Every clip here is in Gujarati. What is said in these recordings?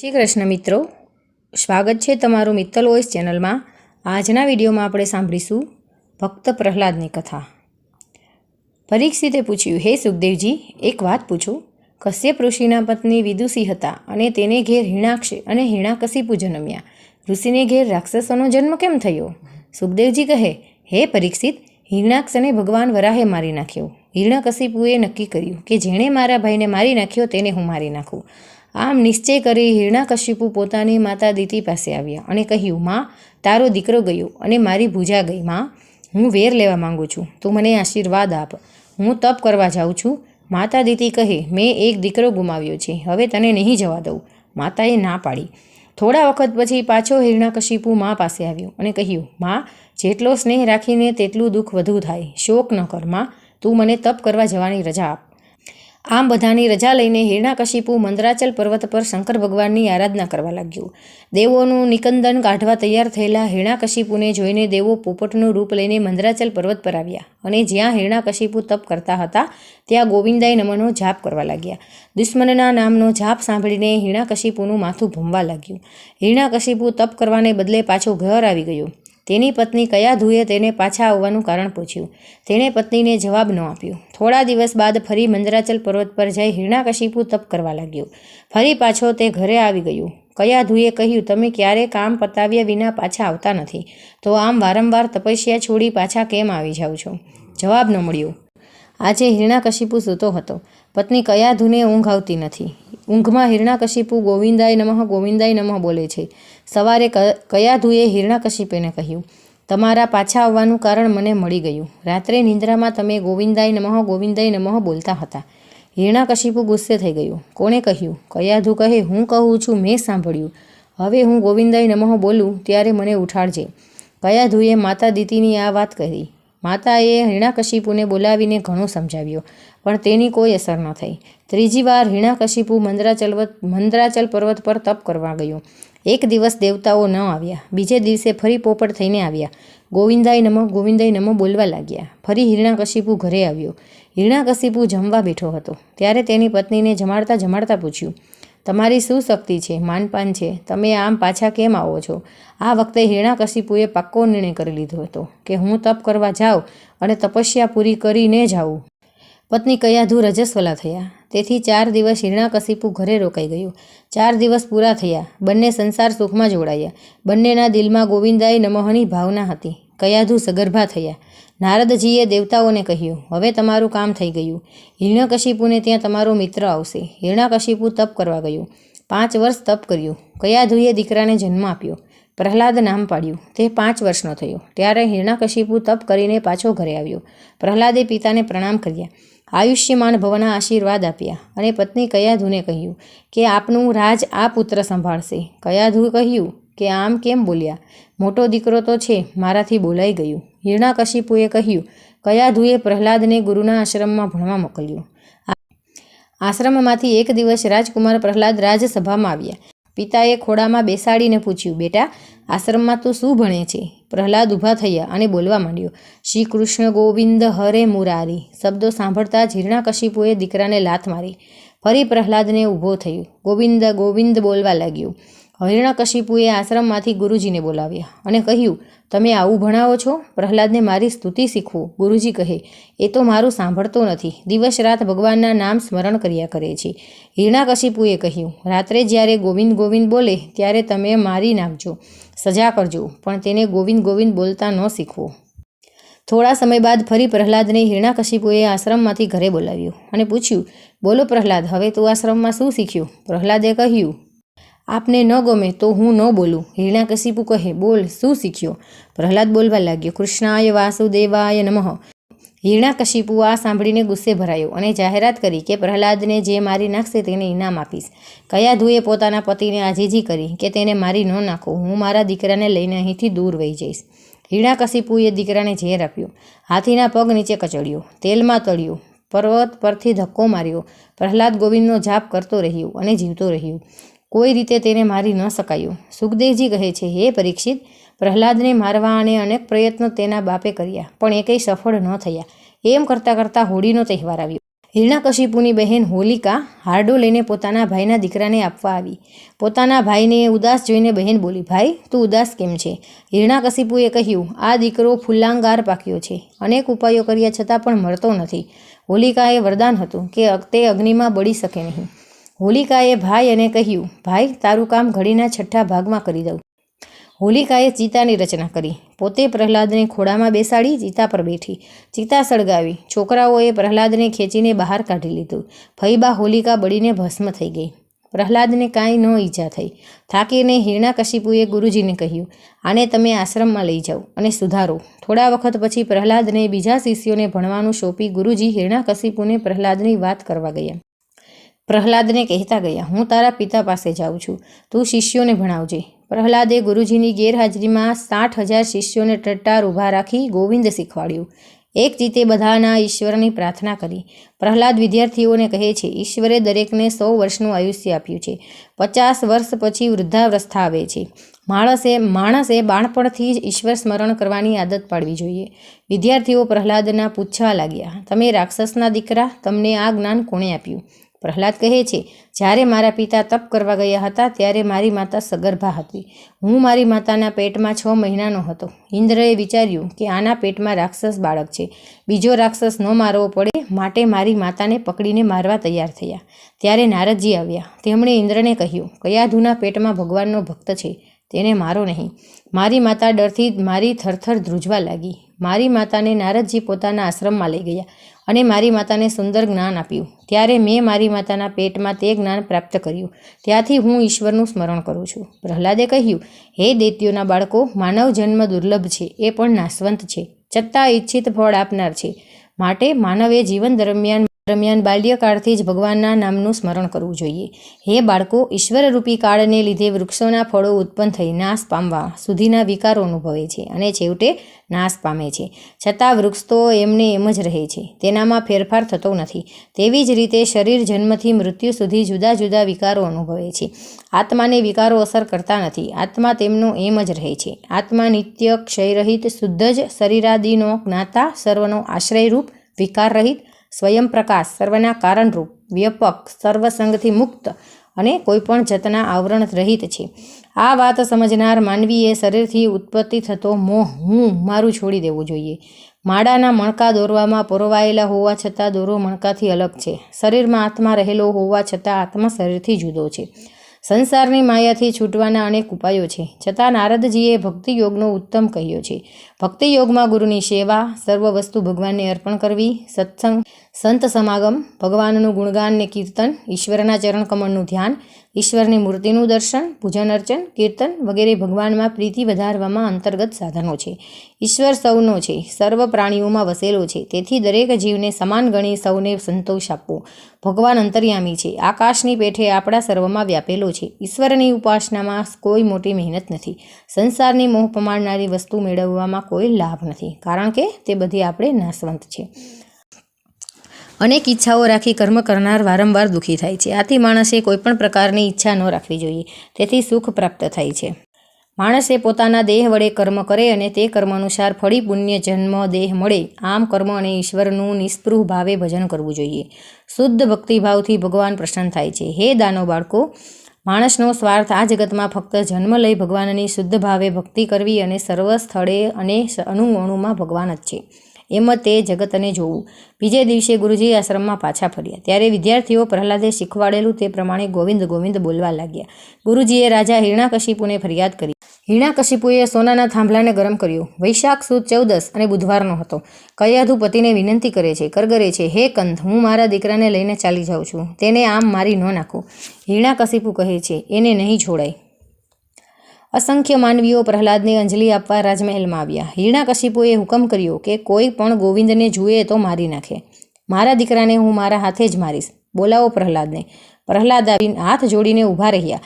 શ્રી કૃષ્ણ મિત્રો, સ્વાગત છે તમારું મિત્તલ વોઇસ ચેનલમાં. આજના વિડીયોમાં આપણે સાંભળીશું ભક્ત પ્રહલાદની કથા. પરીક્ષિતે પૂછ્યું, હે સુખદેવજી, એક વાત પૂછું. કશ્યપ ઋષિના પત્ની વિદુષી હતા અને તેને ઘેર હિણાક્ષ અને હિણાકશિપુ જન્મ્યા ઋષિને ઘેર રાક્ષસોનો જન્મ કેમ થયો? સુખદેવજી કહે, હે પરીક્ષિત હિરણાક્ષને ભગવાન વરાહે મારી નાખ્યો. હિરણકશિપુએ નક્કી કર્યું કે જેણે મારા ભાઈને મારી નાખ્યો તેને હું મારી નાખું. આમ નિશ્ચય કરી હિરણાકશ્યપુ પોતાની માતા દીતિ પાસે આવ્યા અને કહ્યું, માં, તારો દીકરો ગયો અને મારી ભૂજા ગઈ. માં, હું વેર લેવા માંગુ છું. તું મને આશીર્વાદ આપ. હું તપ કરવા જાઉં છું. માતા દીતિ કહે, મેં એક દીકરો ગુમાવ્યો છે. હવે તને નહીં જવા દઉં. માતાએ ના પાડી. થોડા વખત પછી પાછો હિરણાકશિપુ મા પાસે આવ્યો અને કહ્યું, મા, જેટલો સ્નેહ રાખીને તેટલું દુઃખ વધુ થાય. શોક ન કર, મા. તું મને તપ કરવા જવાની રજા આપ. આમ બધાની રજા લઈને હિરણાકશિપુ મંદરાચલ પર્વત પર શંકર ભગવાનની આરાધના કરવા લાગ્યું. દેવોનું નિકંદન કાઢવા તૈયાર થયેલા હિરણાકશિપુને જોઈને દેવો પોપટનું રૂપ લઈને મંદરાચલ પર્વત પર આવ્યા અને જ્યાં હિરણાકશિપુ તપ કરતા હતા, ત્યાં ગોવિંદાય નમનો જાપ કરવા લાગ્યા. દુશ્મનના નામનો જાપ સાંભળીને હિરણાકશિપુનું માથું ભમવા લાગ્યું. હિરણાકશિપુ તપ કરવાને બદલે પાછો ઘર આવી ગયો. તેની પત્ની કયા ધુએ તેને પાછા આવવાનું કારણ પૂછ્યું. તેણે પત્નીને જવાબ ન આપ્યો. થોડા દિવસ બાદ ફરી મંદરાચલ પર્વત પર જઈ હિરણાકશિપુ તપ કરવા લાગ્યો. ફરી પાછો તે ઘરે આવી ગયું. કયા ધુએ કહ્યું, તમે ક્યારે કામ પતાવ્યા વિના પાછા આવતા નથી. તો આમ વારંવાર તપસ્યા છોડી પાછા કેમ આવી જાઓ છો? જવાબ ન મળ્યો. આજે હિરણાકશિપુ સૂતો હતો. પત્ની કયા ધૂને ઊંઘ આવતી નથી? ઊંઘમાં હિરણાકશિપુ ગોવિંદાય નમઃ ગોવિંદાય નમઃ બોલે છે. સવારે કયા ધુએ હિરણાકશિપુને કહ્યું? તમારા પાછા આવવાનું કારણ મને મળી ગયું. રાત્રે નિંદ્રામાં તમે ગોવિંદાય નમઃ ગોવિંદાય નમઃ બોલતા હતા. હિરણાકશિપુ ગુસ્સે થઈ ગયું. કોણે કહ્યું? કયાધુ કહે? હું કહું છું, મેં સાંભળ્યું. હવે હું ગોવિંદાય નમઃ બોલું, ત્યારે મને ઉઠાડજે. કયાધુએ માતા દીતીની આ વાત કરી? માતાએ હિણાકશિપુને બોલાવીને ઘણું સમજાવ્યું, પણ તેની કોઈ અસર ન થઈ. ત્રીજી વાર હિણાકશિપુ મંદરાચલ મંદરાચલ પર્વત પર તપ કરવા ગયો. એક દિવસ દેવતાઓ ન આવ્યા. બીજે દિવસે ફરી પોપટ થઈને આવ્યા. ગોવિંદાય નમો ગોવિંદાય નમો બોલવા લાગ્યા. ફરી હિરણાકશિપુ ઘરે આવ્યો. હિરણાકશિપુ જમવા બેઠો હતો. ત્યારે તેની પત્નીને જમાડતા જમાડતા પૂછ્યું તમારી શું શક્તિ છે? માનપાન છે. તમે આમ પાછા કેમ આવો છો? આ વખતે હિરણાકશિપુએ પાક્કો નિર્ણય કરી લીધો હતો કે હું તપ કરવા જાઉં અને તપસ્યા પૂરી કરીને જાઉં પત્ની કયાધુ રજસ્વલા થયા. તેથી ચાર દિવસ હિરણાકશિપુ ઘરે રોકાઈ ગયું. ચાર દિવસ પૂરા થયા. બંને સંસાર સુખમાં જોડાયા. બંનેના દિલમાં ગોવિંદાય નમહની ભાવના હતી. કયાધુ સગર્ભા થયા. નારદજીએ દેવતાઓને કહ્યું, હવે તમારું કામ થઈ ગયું. હિરણ્યકશિપુને ત્યાં તમારો મિત્ર આવશે. હિરણ્યકશિપુ તપ કરવા ગયો. પાંચ વર્ષ તપ કર્યું. કયાધુએ દીકરાને જન્મ આપ્યો. પ્રહલાદ નામ પાડ્યું. તે પાંચ વર્ષનો થયો. ત્યારે હિરણાકશિપુ તપ કરીને પાછો ઘરે આવ્યો. પ્રહલાદે પિતાને પ્રણામ કર્યા. આયુષ્યમાન ભવના આશીર્વાદ આપ્યા અને પત્ની કયાધુને કહ્યું કે, આપનું રાજ આ પુત્ર સંભાળશે. કયાધુએ કહ્યું કે આમ કેમ બોલ્યા? મોટો દીકરો તો છે, મારાથી બોલાઈ ગયું. હિરણાકશિપુએ કહ્યું, કયા ધુએ પ્રહલાદને ગુરુના આશ્રમમાં ભણવા મોકલ્યો? આશ્રમમાંથી એક દિવસ રાજકુમાર પ્રહલાદ રાજસભામાં આવ્યા. પિતાએ ખોડામાં બેસાડીને પૂછ્યું, બેટા, આશ્રમમાં તું શું ભણે છે? પ્રહલાદ ઊભા થયા અને બોલવા માંડ્યો શ્રી કૃષ્ણ ગોવિંદ હરે મુરારી. શબ્દો સાંભળતા જ હિરણાકશિપુએ દીકરાને લાત મારી. ફરી પ્રહલાદને ઊભો થયું. ગોવિંદ ગોવિંદ બોલવા લાગ્યું હિરણાકશિપુએ આશ્રમમાંથી ગુરુજીને બોલાવ્યા અને કહ્યું, તમે આવું ભણાવો છો? પ્રહલાદને મારી સ્તુતિ શીખવું. ગુરુજી કહે, એ તો મારું સાંભળતો નથી. દિવસ રાત ભગવાનના નામ સ્મરણ કર્યા કરે છે. હિરણાકશિપુએ કહ્યું, રાત્રે જ્યારે ગોવિંદ ગોવિંદ બોલે, ત્યારે તમે મારી નાખજો. સજા કરજો, પણ તેને ગોવિંદ ગોવિંદ બોલતા ન શીખવો. થોડા સમય બાદ ફરી પ્રહલાદને હિરણાકશિપુએ આશ્રમમાંથી ઘરે બોલાવ્યો અને પૂછ્યું, બોલો પ્રહલાદ, હવે તું આશ્રમમાં શું શીખ્યું? પ્રહલાદે કહ્યું આપને ન ગમે તો હું ન બોલું. હિરણાકશિપુ કહે, બોલ, શું શીખ્યો? પ્રહલાદ બોલવા લાગ્યો, કૃષ્ણાય વાસુદેવાય નમઃ. હિરણાકશિપુ આ સાંભળીને ગુસ્સે ભરાયો અને જાહેરાત કરી કે પ્રહલાદને જે મારી નાખશે તેને ઇનામ આપીશ. કયા ધુએ પોતાના પતિને આજીજી કરી કે તેને મારી ન નાખો, હું મારા દીકરાને લઈને અહીંથી દૂર વહી જઈશ. હિરણાકશિપુએ દીકરાને ઝેર આપ્યો. હાથીના પગ નીચે કચડ્યો, તેલમાં તળ્યો, પર્વત પરથી ધક્કો માર્યો. પ્રહલાદ ગોવિંદનો જાપ કરતો રહ્યો અને જીવતો રહ્યો. કોઈ રીતે તેને મારી ન શકાયું. સુખદેવજી કહે છે, હે પરીક્ષિત, પ્રહલાદને મારવા અને અનેક પ્રયત્નો તેના બાપે કર્યા, પણ એ કંઈ સફળ ન થયા. એમ કરતાં કરતાં હોળીનો તહેવાર આવ્યો. હિરણાકશિપુની બહેન હોલિકા હારડો લઈને પોતાના ભાઈના દીકરાને આપવા આવી. પોતાના ભાઈને ઉદાસ જોઈને બહેન બોલી, ભાઈ, તું ઉદાસ કેમ છે? હિરણાકશિપુએ કહ્યું, આ દીકરો ફુલ્લાંગાર પાક્યો છે. અનેક ઉપાયો કર્યા છતાં પણ મળતો નથી. હોલિકાએ વરદાન હતું કે તે અગ્નિમાં બળી શકે નહીં. હોલિકાએ ભાઈ અને કહ્યું, ભાઈ, તારું કામ ઘડીના છઠ્ઠા ભાગમાં કરી દઉં. હોલિકાએ ચિતાની રચના કરી. પોતે પ્રહલાદને ખોડામાં બેસાડી ચિતા પર બેઠી. ચિતા સળગાવી. છોકરાઓએ પ્રહલાદને ખેંચીને બહાર કાઢી લીધું. ફઈબા હોલિકા બળીને ભસ્મ થઈ ગઈ. પ્રહલાદને કાંઈ ન ઈજા થઈ. થાકીને હિરણાકશિપુએ ગુરુજીને કહ્યું, આને તમે આશ્રમમાં લઈ જાઓ અને સુધારો. થોડા વખત પછી પ્રહલાદને બીજા શિષ્યોને ભણવાનું સોંપી ગુરુજી હિરણાકશિપુને પ્રહલાદની વાત કરવા ગયા. પ્રહલાદને કહેતા ગયા, હું તારા પિતા પાસે જાઉં છું. તું શિષ્યોને ભણાવજે. પ્રહલાદે ગુરુજીની ગેરહાજરીમાં સાઠ હજાર શિષ્યોને ટટ્ટાર ઊભા રાખી ગોવિંદ શીખવાડ્યું. એક જીતે બધાના ઈશ્વરની પ્રાર્થના કરી. પ્રહલાદ વિદ્યાર્થીઓને કહે છે, ઈશ્વરે દરેકને સો વર્ષનું આયુષ્ય આપ્યું છે. પચાસ વર્ષ પછી વૃદ્ધાવસ્થા આવે છે. માણસે માણસે બાળપણથી જ ઈશ્વર સ્મરણ કરવાની આદત પાડવી જોઈએ. વિદ્યાર્થીઓ પ્રહલાદના પૂછવા લાગ્યા, તમે રાક્ષસના દીકરા? તમને આ જ્ઞાન કોણે આપ્યું? પ્રહલાદ કહે છે, જ્યારે મારા પિતા તપ કરવા ગયા હતા, ત્યારે મારી માતા સગર્ભા હતી. હું મારી માતાના પેટમાં છ મહિનાનો હતો. ઇન્દ્રએ વિચાર્યું કે આના પેટમાં રાક્ષસ બાળક છે. બીજો રાક્ષસ ન મારવો પડે, માટે મારી માતાને પકડીને મારવા તૈયાર થયા. ત્યારે નારદજી આવ્યા. તેમણે ઇન્દ્રને કહ્યું કયાધુના પેટમાં ભગવાનનો ભક્ત છે? તેને મારો નહીં. મારી માતા ડરથી મારી થરથર ધ્રુજવા લાગી. મારી માતાને નારદજી પોતાના આશ્રમમાં લઈ ગયા અને મારી માતાને સુંદર જ્ઞાન આપ્યું. ત્યારે મેં મારી માતાના પેટમાં તે જ્ઞાન પ્રાપ્ત કર્યું. ત્યાંથી હું ઈશ્વરનું સ્મરણ કરું છું. પ્રહલાદે કહ્યું, હે દૈત્યોના બાળકો, માનવ જન્મ દુર્લભ છે. એ પણ નાશવંત છે. છતાં ઈચ્છિત ફળ આપનાર છે. માટે માનવે જીવન દરમિયાન દરમિયાન બાલ્યકાળથી જ ભગવાનના નામનું સ્મરણ કરવું જોઈએ. હે બાળકો, ઈશ્વરરૂપી કાળને લીધે વૃક્ષોના ફળો ઉત્પન્ન થઈ નાશ પામવા સુધીના વિકારો અનુભવે છે અને છેવટે નાશ પામે છે. છતાં વૃક્ષ તો એમને એમ જ રહે છે. તેનામાં ફેરફાર થતો નથી. તેવી જ રીતે શરીર જન્મથી મૃત્યુ સુધી જુદા જુદા વિકારો અનુભવે છે. આત્માને વિકારો અસર કરતા નથી. આત્મા તેમનો એમ જ રહે છે. આત્મા નિત્ય ક્ષયરહિત, શુદ્ધ જ શરીરાદિનો જ્ઞાતા સર્વનો આશ્રયરૂપ વિકાર સ્વયં પ્રકાશ, સર્વના કારણરૂપ, વ્યાપક, સર્વસંગથી મુક્ત અને કોઈપણ જતના આવરણ રહિત છે. આ વાત સમજનાર માનવીએ શરીરથી ઉત્પત્તિ થતો મોહ હું મારું છોડી દેવું જોઈએ. માળાના મણકા દોરવામાં પરોવાયેલા હોવા છતાં દોરો મણકાથી અલગ છે. શરીરમાં આત્મા રહેલો હોવા છતાં આત્મા શરીરથી જુદો છે. સંસારની માયાથી છૂટવાના અનેક ઉપાયો છે. છતાં નારદજીએ ભક્તિ યોગનો ઉત્તમ કહ્યો છે. ભક્તિ યોગમાં ગુરુની સેવા, સર્વ વસ્તુ ભગવાનને અર્પણ કરવી, સત્સંગ, સંત સમાગમ, ભગવાનનું ગુણગાન ને કીર્તન, ઈશ્વરના ચરણકમળનું ધ્યાન, ઈશ્વરની મૂર્તિનું દર્શન, પૂજન અર્ચન, કીર્તન વગેરે ભગવાનમાં પ્રીતિ વધારવામાં અંતર્ગત સાધનો છે. ઈશ્વર સૌનો છે, સર્વ પ્રાણીઓમાં વસેલો છે. તેથી દરેક જીવને સમાન ગણી સૌને સંતોષ આપવો. ભગવાન અંતર્યામી છે. આકાશની પેઠે આપણા સર્વમાં વ્યાપેલો છે. ઈશ્વરની ઉપાસનામાં કોઈ મોટી મહેનત નથી. સંસારની મોહ પમાડનારી વસ્તુ મેળવવામાં કોઈ લાભ નથી, કારણ કે તે બધી આપણે નાશવંત છે. અનેક ઈચ્છાઓ રાખી કર્મ કરનાર વારંવાર દુઃખી થાય છે. આથી માણસે કોઈપણ પ્રકારની ઈચ્છા ન રાખવી જોઈએ, તેથી સુખ પ્રાપ્ત થાય છે. માણસે પોતાના દેહ વડે કર્મ કરે અને તે કર્મ અનુસાર ફળી પુણ્ય, જન્મ, દેહ મળે, આમ કર્મ અને ઈશ્વરનું નિસ્પૃહ ભાવે ભજન કરવું જોઈએ. શુદ્ધ ભક્તિભાવથી ભગવાન પ્રસન્ન થાય છે. હે દાનો બાળકો માણસનો સ્વાર્થ આ જગતમાં ફક્ત જન્મ લઈ ભગવાનની શુદ્ધ ભાવે ભક્તિ કરવી અને સર્વ સ્થળે અને અણુઅણુમાં ભગવાન જ છે. એમ તે જગતને જોવું. બીજે દિવસે ગુરુજી આશ્રમમાં પાછા ફર્યા. ત્યારે વિદ્યાર્થીઓ પ્રહલાદે શીખવાડેલું તે પ્રમાણે ગોવિંદ ગોવિંદ બોલવા લાગ્યા. ગુરુજીએ રાજા હિરણાકશિપુને ફરિયાદ કરી. હિરણાકશિપુએ સોનાના થાંભલાને ગરમ કર્યું. વૈશાખ સુદ ચૌદસ અને બુધવારનો હતો. કયાધુ પતિને વિનંતી કરે છે, કરગરે છે, હે કંધ, હું મારા દીકરાને લઈને ચાલી જાઉં છું. તેને આમ મારી ન નાખું. હિરણાકશિપુ કહે છે, એને નહીં છોડાય. અસંખ્ય માનવીઓ પ્રહલાદને અંજલિ આપવા રાજમહેલમાં આવ્યા. હિરણાકશિપુએ હુકમ કર્યો કે કોઈ પણ ગોવિંદને જુએ તો મારી નાખે. મારા દીકરાને હું મારા હાથે જ મારીશ. બોલાવો પ્રહલાદને. પ્રહલાદ આવીને હાથ જોડીને ઊભા રહ્યા.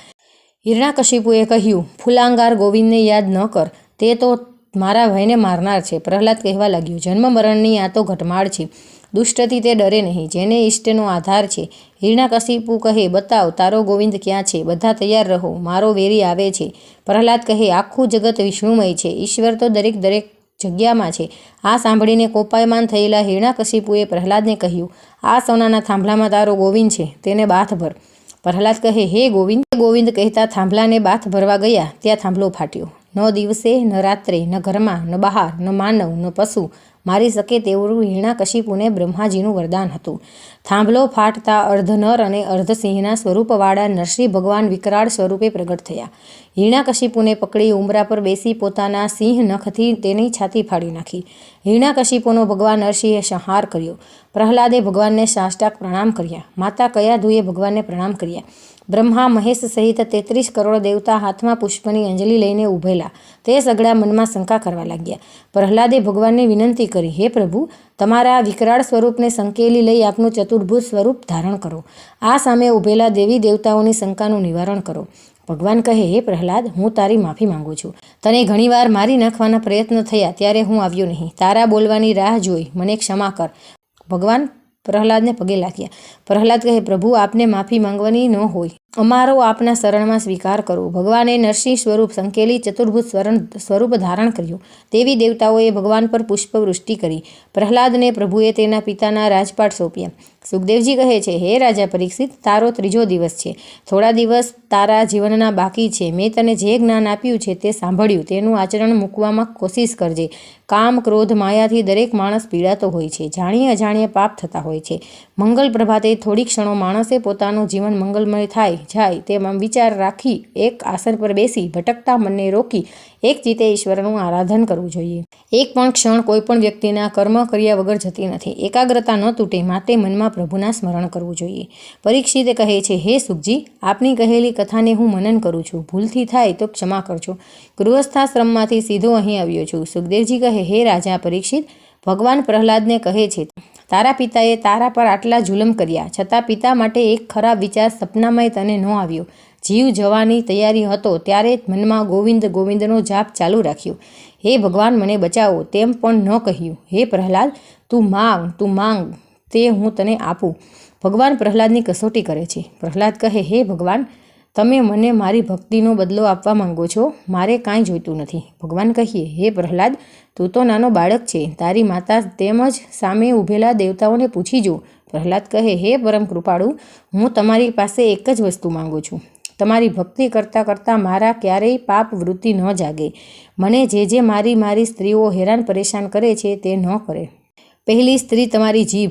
હિરણાકશિપુએ કહ્યું, ફુલાંગાર ગોવિંદને યાદ ન કર. તે તો મારા ભાઈને મારનાર છે. પ્રહલાદ કહેવા લાગ્યું, જન્મ મરણની આ તો ઘટમાળ છે. દુષ્ટથી તે ડરે નહીં, જેને ઈષ્ટનો આધાર છે. હિરણાકશિપુ કહે, બતાવ, તારો ગોવિંદ ક્યાં છે? બધા તૈયાર રહો, મારો વેરી આવે છે. પ્રહલાદ કહે, આખું જગત વિષ્ણુમય છે. ઈશ્વર તો દરેક દરેક જગ્યામાં છે. આ સાંભળીને કોપાયમાન થયેલા હિરણાકશિપુએ પ્રહલાદને કહ્યું, આ સોનાના થાંભલામાં તારો ગોવિંદ છે, તેને બાથ ભર પ્રહલાદ કહે, હે ગોવિંદ. ગોવિંદ કહેતા થાંભલાને બાથ ભરવા ગયા. ત્યાં થાંભલો ફાટ્યો. ન દિવસે, ન રાત્રે, ન ઘરમાં, ન બહાર, ન માનવ, ન પશુ મારી શકે તેવું હિરણાકશિપુને બ્રહ્માજીનું વરદાન હતું. થાંભલો ફાટતા અર્ધ નર અને અર્ધ સિંહના સ્વરૂપવાળા નરસિંહ ભગવાન વિકરાળ સ્વરૂપે પ્રગટ થયા. હિરણાકશિપુને પકડી ઉમરા પર બેસી પોતાના સિંહ નખથી તેની છાતી ફાડી નાખી. હિરણાકશિપુનો ભગવાન નરસિંહે સંહાર કર્યો. પ્રહલાદે ભગવાનને સાષ્ટાક પ્રણામ કર્યા. માતા કયાધુએ ભગવાનને પ્રણામ કર્યા. બ્રહ્મા મહેશ સહિત તેત્રીસ કરોડ દેવતા હાથમાં પુષ્પની અંજલિ લઈને ઊભેલા તે સગડા મનમાં શંકા કરવા લાગ્યા. પ્રહલાદે ભગવાનને વિનંતી કરી, હે પ્રભુ, તમારા વિકરાળ સ્વરૂપને સંકેલી લઈ આપનું ચતુર્ભુજ સ્વરૂપ ધારણ કરો. આ સામે ઊભેલા દેવી દેવતાઓની શંકાનું નિવારણ કરો. ભગવાન કહે, હે પ્રહલાદ, હું તારી માફી માંગુ છું. તને ઘણીવાર મારી નાખવાના પ્રયત્ન થયા, ત્યારે હું આવ્યો નહીં. તારા બોલવાની રાહ જોઈ, મને ક્ષમા કર. ભગવાન પ્રહલાદને પગે લાગ્યા. પ્રહલાદ કહે, પ્રભુ, આપને માફી માંગવાની ન હોય. અમારો આપના શરણમાં સ્વીકાર કરો. ભગવાને નરસિંહ સ્વરૂપ સંકેલી ચતુર્ભુજ સ્વરણ, સ્વરૂપ ધારણ કર્યું. દેવી દેવતાઓએ ભગવાન પર પુષ્પવૃષ્ટિ કરી. પ્રહલાદને પ્રભુએ તેના પિતાના રાજપાટ સોંપ્યા. સુખદેવજી કહે છે, હે રાજા પરીક્ષિત, તારો ત્રીજો દિવસ છે. થોડા દિવસ તારા જીવનના બાકી છે. મેં તને જે જ્ઞાન આપ્યું છે તે સાંભળ્યું. તેનું આચરણ મૂકવામાં કોશિશ કરજે. કામ, ક્રોધ, માયાથી દરેક માણસ પીડાતો હોય છે. જાણીએ અજાણીએ પાપ થતા હોય છે. મંગલ પ્રભાતે થોડી ક્ષણો માણસે પોતાનું જીવન મંગલમય થાય. જાય તેમાં વિચાર રાખી એક આસન પર બેસી ભટકતા મનને રોકી એક ચિત્તે ઈશ્વરનું આરાધન કરવું જોઈએ. એક પણ ક્ષણ કોઈ પણ વ્યક્તિના કર્મ કર્યા વગર જતી નથી. એકાગ્રતા ન તૂટે માટે મનમાં પ્રભુના સ્મરણ કરવું જોઈએ. પરીક્ષિતે કહે છે, હે સુખજી, આપની કહેલી કથાને હું મનન કરું છું. ભૂલથી થાય તો ક્ષમા કરજો. ગૃહસ્થાશ્રમમાંથી સીધો અહીં આવ્યો છું. સુખદેવજી કહે, હે રાજા પરીક્ષિત, ભગવાન પ્રહલાદને કહે છે તારા પિતાએ તારા પર આટલા જુલમ કર્યા. છતાં પિતા માટે એક ખરાબ વિચાર સપનામાંય તને ન આવ્યો. જીવ જવાની તૈયારી હતો ત્યારે મનમાં ગોવિંદ ગોવિંદનો જાપ ચાલુ રાખ્યો. હે ભગવાન, મને બચાવો, તેમ પણ ન કહ્યું. હે પ્રહલાદ, તું માંગ તું માંગ, તે હું તને આપું. ભગવાન પ્રહલાદની કસોટી કરે છે. પ્રહલાદ કહે, હે ભગવાન તમે મને મારી ભક્તિનો બદલો આપવા માંગો છો? મારે કાંઈ જોઈતું નથી. ભગવાન કહીએ, હે પ્રહલાદ, તું તો નાનો બાળક છે. તારી માતા તેમજ સામે ઊભેલા દેવતાઓને પૂછી જો. પ્રહલાદ કહે, હે પરમ કૃપાળુ, હું તમારી પાસે એક જ વસ્તુ માંગુ છું. તમારી ભક્તિ કરતાં કરતાં મારા ક્યારેય પાપ વૃત્તિ ન જાગે. મને જે જે મારી મારી સ્ત્રીઓ હેરાન પરેશાન કરે છે તે ન કરે. પહેલી સ્ત્રી તમારી જીભ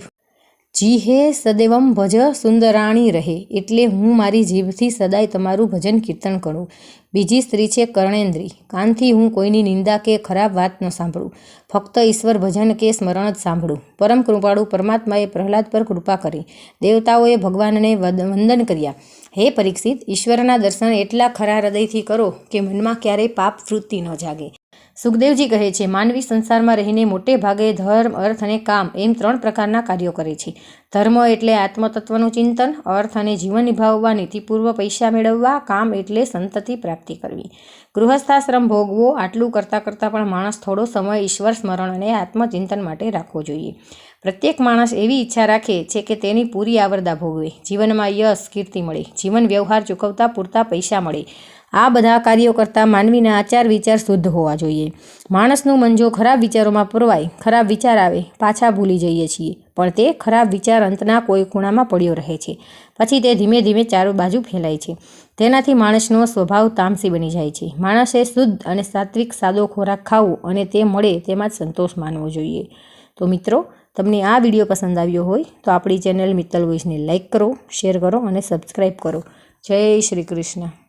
જીહે સદૈવમ ભજ સુંદરાણી રહે એટલે હું મારી જીભથી સદાય તમારું ભજન કીર્તન કરું. બીજી સ્ત્રી છે કર્ણેન્દ્રી. કાનથી હું કોઈની નિંદા કે ખરાબ વાત ન સાંભળું. ફક્ત ઈશ્વર ભજન કે સ્મરણ જ સાંભળું. પરમ કૃપાળુ પરમાત્માએ પ્રહલાદ પર કૃપા કરી. દેવતાઓએ ભગવાનને વંદન કર્યા. હે પરીક્ષિત, ઈશ્વરના દર્શન એટલા ખરા હૃદયથી કરો કે મનમાં ક્યારેય પાપ વૃત્તિ ન જાગે. સુખદેવજી કહે છે, માનવી સંસારમાં રહીને મોટે ભાગે ધર્મ, અર્થ અને કામ એમ ત્રણ પ્રકારના કાર્યો કરે છે. ધર્મ એટલે આત્મતત્વનું ચિંતન, અર્થ અને જીવન નિભાવવા, નીતિપૂર્વ પૈસા મેળવવા, કામ એટલે સંતતિ પ્રાપ્તિ કરવી. ગૃહસ્થાશ્રમ ભોગવો, આટલું કરતાં કરતાં પણ માણસ થોડો સમય ઈશ્વર સ્મરણ અને આત્મચિંતન માટે રાખવો જોઈએ. પ્રત્યેક માણસ એવી ઈચ્છા રાખે છે કે તેની પૂરી આવરદા ભોગવે. જીવનમાં યશ, કીર્તિ મળે. જીવન વ્યવહાર ચૂકવતા, પૂરતા પૈસા મળે. આ બધા કાર્યો કરતાં માનવીના આચાર વિચાર શુદ્ધ હોવા જોઈએ. માણસનું મન જો ખરાબ વિચારોમાં પુરવાય, ખરાબ વિચાર આવે, પાછા ભૂલી જઈએ છીએ. પણ તે ખરાબ વિચાર અંતના કોઈ ખૂણામાં પડ્યો રહે છે. પછી તે ધીમે ધીમે ચારો બાજુ ફેલાય છે. તેનાથી માણસનો સ્વભાવ તામસી બની જાય છે. માણસે શુદ્ધ અને સાત્વિક સાદો ખોરાક ખાવો અને તે મળે તેમાં જ સંતોષ માનવો જોઈએ. તો મિત્રો, તમને આ વીડિયો પસંદ આવ્યો હોય તો આપણી ચેનલ મિત્તલ વોઇસને લાઇક કરો, શેર કરો અને સબસ્ક્રાઈબ કરો. જય શ્રી કૃષ્ણ.